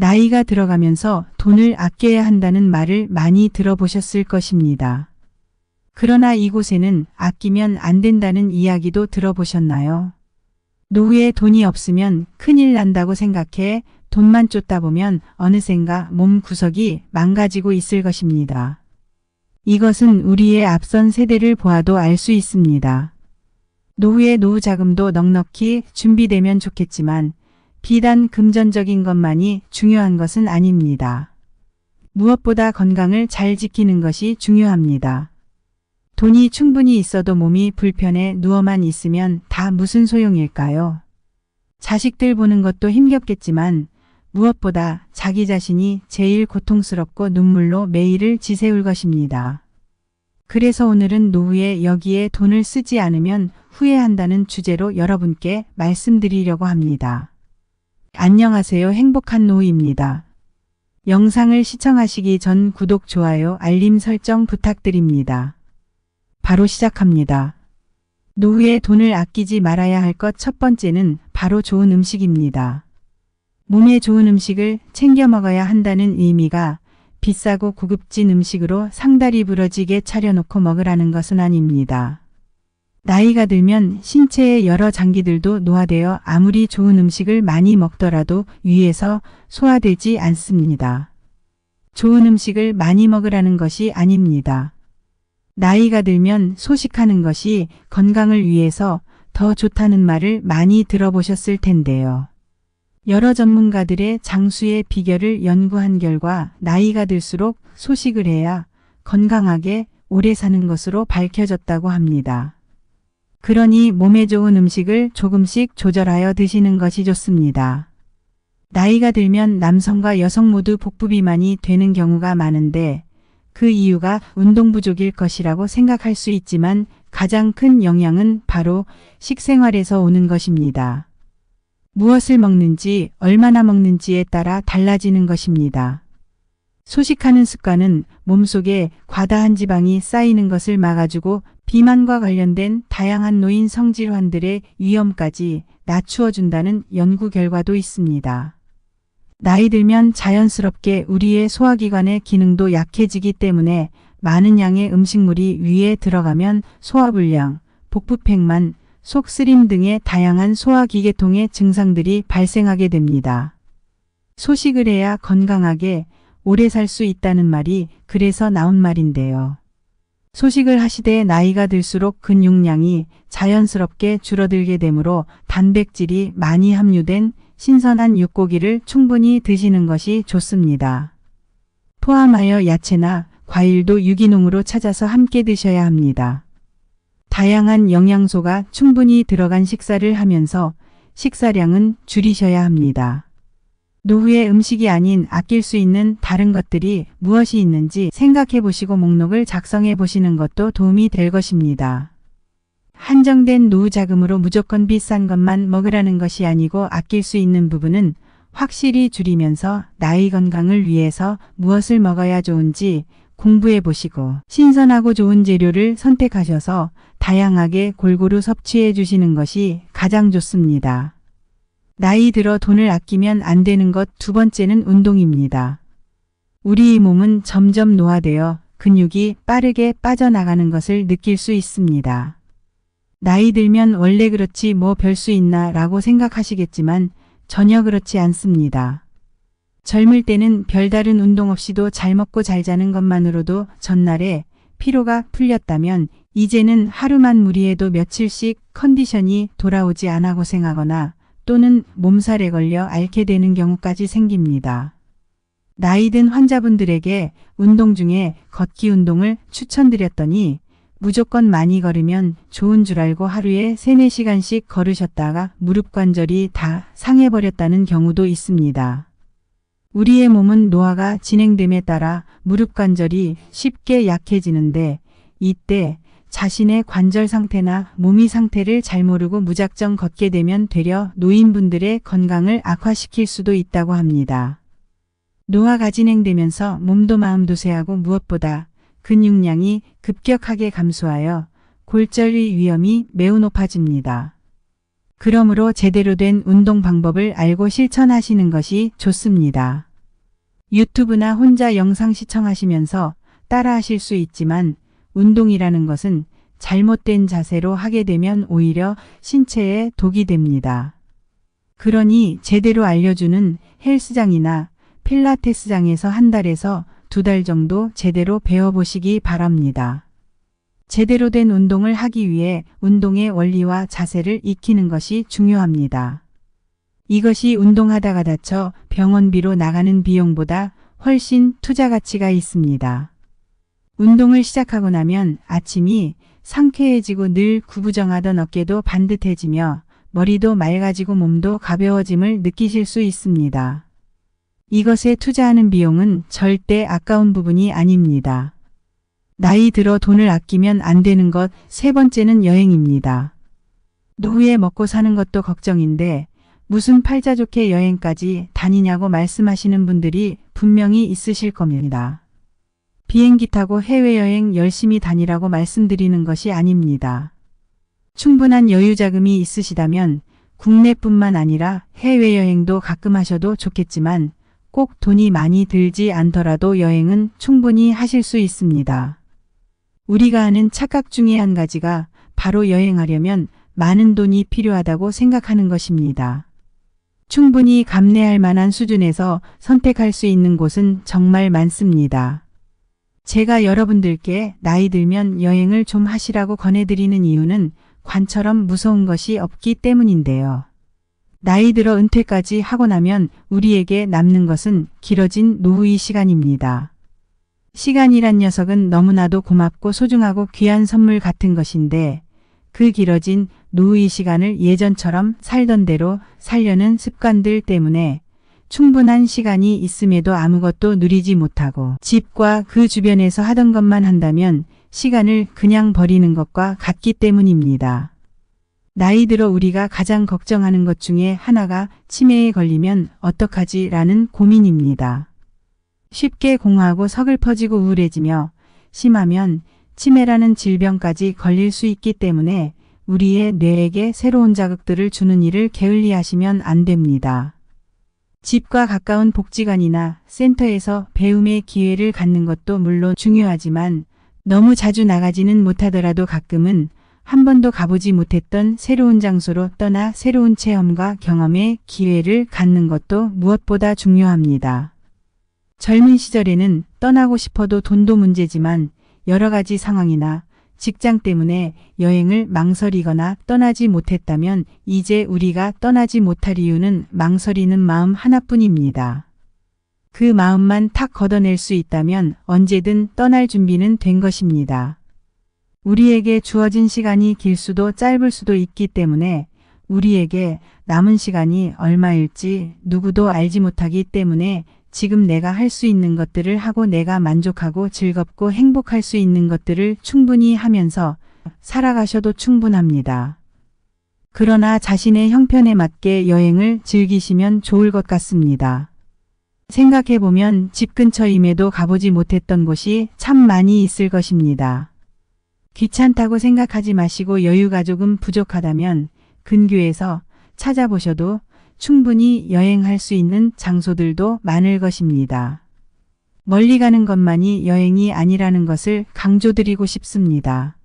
나이가 들어가면서 돈을 아껴야 한다는 말을 많이 들어보셨을 것입니다. 그러나 이곳에는 아끼면 안 된다는 이야기도 들어보셨나요? 노후에 돈이 없으면 큰일 난다고 생각해 돈만 쫓다 보면 어느샌가 몸 구석이 망가지고 있을 것입니다. 이것은 우리의 앞선 세대를 보아도 알 수 있습니다. 노후의 노후 자금도 넉넉히 준비되면 좋겠지만 비단 금전적인 것만이 중요한 것은 아닙니다. 무엇보다 건강을 잘 지키는 것이 중요합니다. 돈이 충분히 있어도 몸이 불편해 누워만 있으면 다 무슨 소용일까요? 자식들 보는 것도 힘겹겠지만 무엇보다 자기 자신이 제일 고통스럽고 눈물로 매일을 지새울 것입니다. 그래서 오늘은 노후에 여기에 돈을 쓰지 않으면 후회한다는 주제로 여러분께 말씀드리려고 합니다. 안녕하세요. 행복한 노후입니다. 영상을 시청하시기 전 구독, 좋아요, 알림 설정 부탁드립니다. 바로 시작합니다. 노후에 돈을 아끼지 말아야 할 것 첫 번째는 바로 좋은 음식입니다. 몸에 좋은 음식을 챙겨 먹어야 한다는 의미가 비싸고 고급진 음식으로 상다리 부러지게 차려놓고 먹으라는 것은 아닙니다. 나이가 들면 신체의 여러 장기들도 노화되어 아무리 좋은 음식을 많이 먹더라도 위에서 소화되지 않습니다. 좋은 음식을 많이 먹으라는 것이 아닙니다. 나이가 들면 소식하는 것이 건강을 위해서 더 좋다는 말을 많이 들어보셨을 텐데요. 여러 전문가들의 장수의 비결을 연구한 결과 나이가 들수록 소식을 해야 건강하게 오래 사는 것으로 밝혀졌다고 합니다. 그러니 몸에 좋은 음식을 조금씩 조절하여 드시는 것이 좋습니다. 나이가 들면 남성과 여성 모두 복부 비만이 되는 경우가 많은데 그 이유가 운동 부족일 것이라고 생각할 수 있지만 가장 큰 영향은 바로 식생활에서 오는 것입니다. 무엇을 먹는지 얼마나 먹는지에 따라 달라지는 것입니다. 소식하는 습관은 몸속에 과다한 지방이 쌓이는 것을 막아주고 비만과 관련된 다양한 노인 성질환들의 위험까지 낮추어 준다는 연구 결과도 있습니다. 나이 들면 자연스럽게 우리의 소화기관의 기능도 약해지기 때문에 많은 양의 음식물이 위에 들어가면 소화불량, 복부팽만, 속쓰림 등의 다양한 소화기계통의 증상들이 발생하게 됩니다. 소식을 해야 건강하게 오래 살 수 있다는 말이 그래서 나온 말인데요. 소식을 하시되 나이가 들수록 근육량이 자연스럽게 줄어들게 되므로 단백질이 많이 함유된 신선한 육고기를 충분히 드시는 것이 좋습니다. 포함하여 야채나 과일도 유기농으로 찾아서 함께 드셔야 합니다. 다양한 영양소가 충분히 들어간 식사를 하면서 식사량은 줄이셔야 합니다. 노후의 음식이 아닌 아낄 수 있는 다른 것들이 무엇이 있는지 생각해 보시고 목록을 작성해 보시는 것도 도움이 될 것입니다. 한정된 노후 자금으로 무조건 비싼 것만 먹으라는 것이 아니고 아낄 수 있는 부분은 확실히 줄이면서 나이 건강을 위해서 무엇을 먹어야 좋은지 공부해 보시고 신선하고 좋은 재료를 선택하셔서 다양하게 골고루 섭취해 주시는 것이 가장 좋습니다. 나이 들어 돈을 아끼면 안 되는 것 두 번째는 운동입니다. 우리 몸은 점점 노화되어 근육이 빠르게 빠져나가는 것을 느낄 수 있습니다. 나이 들면 원래 그렇지 뭐 별 수 있나 라고 생각하시겠지만 전혀 그렇지 않습니다. 젊을 때는 별다른 운동 없이도 잘 먹고 잘 자는 것만으로도 전날에 피로가 풀렸다면 이제는 하루만 무리해도 며칠씩 컨디션이 돌아오지 않아 고생하거나 또는 몸살에 걸려 앓게 되는 경우까지 생깁니다. 나이 든 환자분들에게 운동 중에 걷기 운동을 추천드렸더니 무조건 많이 걸으면 좋은 줄 알고 하루에 3, 4시간씩 걸으셨다가 무릎 관절이 다 상해버렸다는 경우도 있습니다. 우리의 몸은 노화가 진행됨에 따라 무릎 관절이 쉽게 약해지는데 이때 자신의 관절 상태나 몸이 상태를 잘 모르고 무작정 걷게 되면 되려 노인분들의 건강을 악화시킬 수도 있다고 합니다. 노화가 진행되면서 몸도 마음도 쇠하고 무엇보다 근육량이 급격하게 감소하여 골절의 위험이 매우 높아집니다. 그러므로 제대로 된 운동 방법을 알고 실천하시는 것이 좋습니다. 유튜브나 혼자 영상 시청하시면서 따라 하실 수 있지만 운동이라는 것은 잘못된 자세로 하게 되면 오히려 신체에 독이 됩니다. 그러니 제대로 알려주는 헬스장이나 필라테스장에서 한 달에서 두 달 정도 제대로 배워보시기 바랍니다. 제대로 된 운동을 하기 위해 운동의 원리와 자세를 익히는 것이 중요합니다. 이것이 운동하다가 다쳐 병원비로 나가는 비용보다 훨씬 투자 가치가 있습니다. 운동을 시작하고 나면 아침이 상쾌해지고 늘 구부정하던 어깨도 반듯해지며 머리도 맑아지고 몸도 가벼워짐을 느끼실 수 있습니다. 이것에 투자하는 비용은 절대 아까운 부분이 아닙니다. 나이 들어 돈을 아끼면 안 되는 것 세 번째는 여행입니다. 노후에 먹고 사는 것도 걱정인데 무슨 팔자 좋게 여행까지 다니냐고 말씀하시는 분들이 분명히 있으실 겁니다. 비행기 타고 해외여행 열심히 다니라고 말씀드리는 것이 아닙니다. 충분한 여유 자금이 있으시다면 국내뿐만 아니라 해외여행도 가끔 하셔도 좋겠지만 꼭 돈이 많이 들지 않더라도 여행은 충분히 하실 수 있습니다. 우리가 아는 착각 중에 한 가지가 바로 여행하려면 많은 돈이 필요하다고 생각하는 것입니다. 충분히 감내할 만한 수준에서 선택할 수 있는 곳은 정말 많습니다. 제가 여러분들께 나이 들면 여행을 좀 하시라고 권해드리는 이유는 관처럼 무서운 것이 없기 때문인데요. 나이 들어 은퇴까지 하고 나면 우리에게 남는 것은 길어진 노후의 시간입니다. 시간이란 녀석은 너무나도 고맙고 소중하고 귀한 선물 같은 것인데 그 길어진 노후의 시간을 예전처럼 살던 대로 살려는 습관들 때문에 충분한 시간이 있음에도 아무것도 누리지 못하고 집과 그 주변에서 하던 것만 한다면 시간을 그냥 버리는 것과 같기 때문입니다. 나이 들어 우리가 가장 걱정하는 것 중에 하나가 치매에 걸리면 어떡하지 라는 고민입니다. 쉽게 공허하고 서글퍼지고 우울해지며 심하면 치매라는 질병까지 걸릴 수 있기 때문에 우리의 뇌에게 새로운 자극들을 주는 일을 게을리 하시면 안 됩니다. 집과 가까운 복지관이나 센터에서 배움의 기회를 갖는 것도 물론 중요하지만 너무 자주 나가지는 못하더라도 가끔은 한 번도 가보지 못했던 새로운 장소로 떠나 새로운 체험과 경험의 기회를 갖는 것도 무엇보다 중요합니다. 젊은 시절에는 떠나고 싶어도 돈도 문제지만 여러 가지 상황이나 직장 때문에 여행을 망설이거나 떠나지 못했다면 이제 우리가 떠나지 못할 이유는 망설이는 마음 하나뿐입니다. 그 마음만 탁 걷어낼 수 있다면 언제든 떠날 준비는 된 것입니다. 우리에게 주어진 시간이 길 수도 짧을 수도 있기 때문에 우리에게 남은 시간이 얼마일지 누구도 알지 못하기 때문에 지금 내가 할 수 있는 것들을 하고 내가 만족하고 즐겁고 행복할 수 있는 것들을 충분히 하면서 살아가셔도 충분합니다. 그러나 자신의 형편에 맞게 여행을 즐기시면 좋을 것 같습니다. 생각해보면 집 근처임에도 가보지 못했던 곳이 참 많이 있을 것입니다. 귀찮다고 생각하지 마시고 여유가 조금 부족하다면 근교에서 찾아보셔도 충분히 여행할 수 있는 장소들도 많을 것입니다. 멀리 가는 것만이 여행이 아니라는 것을 강조드리고 싶습니다.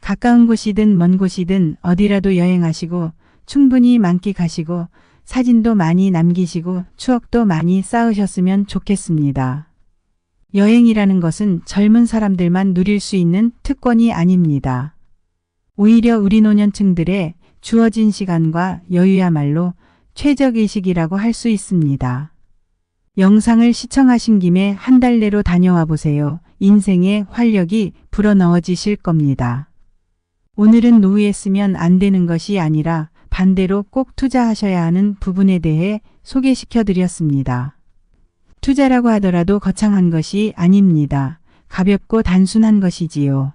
가까운 곳이든 먼 곳이든 어디라도 여행하시고 충분히 만끽하시고 사진도 많이 남기시고 추억도 많이 쌓으셨으면 좋겠습니다. 여행이라는 것은 젊은 사람들만 누릴 수 있는 특권이 아닙니다. 오히려 우리 노년층들의 주어진 시간과 여유야말로 최적의식이라고 할 수 있습니다. 영상을 시청하신 김에 한 달 내로 다녀와 보세요. 인생의 활력이 불어넣어지실 겁니다. 오늘은 노후에 쓰면 안 되는 것이 아니라 반대로 꼭 투자하셔야 하는 부분에 대해 소개시켜 드렸습니다. 투자라고 하더라도 거창한 것이 아닙니다. 가볍고 단순한 것이지요.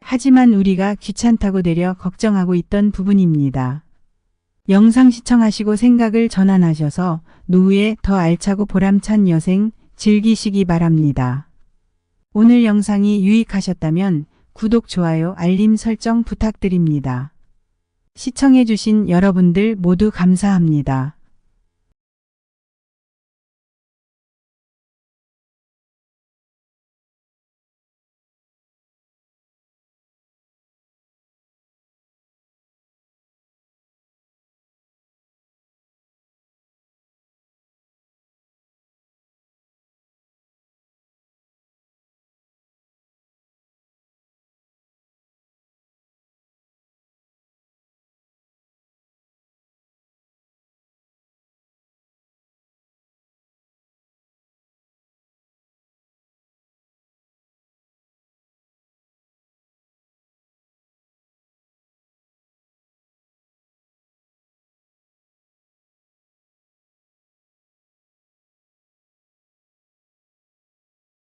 하지만 우리가 귀찮다고 되려 걱정하고 있던 부분입니다. 영상 시청하시고 생각을 전환하셔서 노후에 더 알차고 보람찬 여생 즐기시기 바랍니다. 오늘 영상이 유익하셨다면 구독, 좋아요, 알림 설정 부탁드립니다. 시청해주신 여러분들 모두 감사합니다.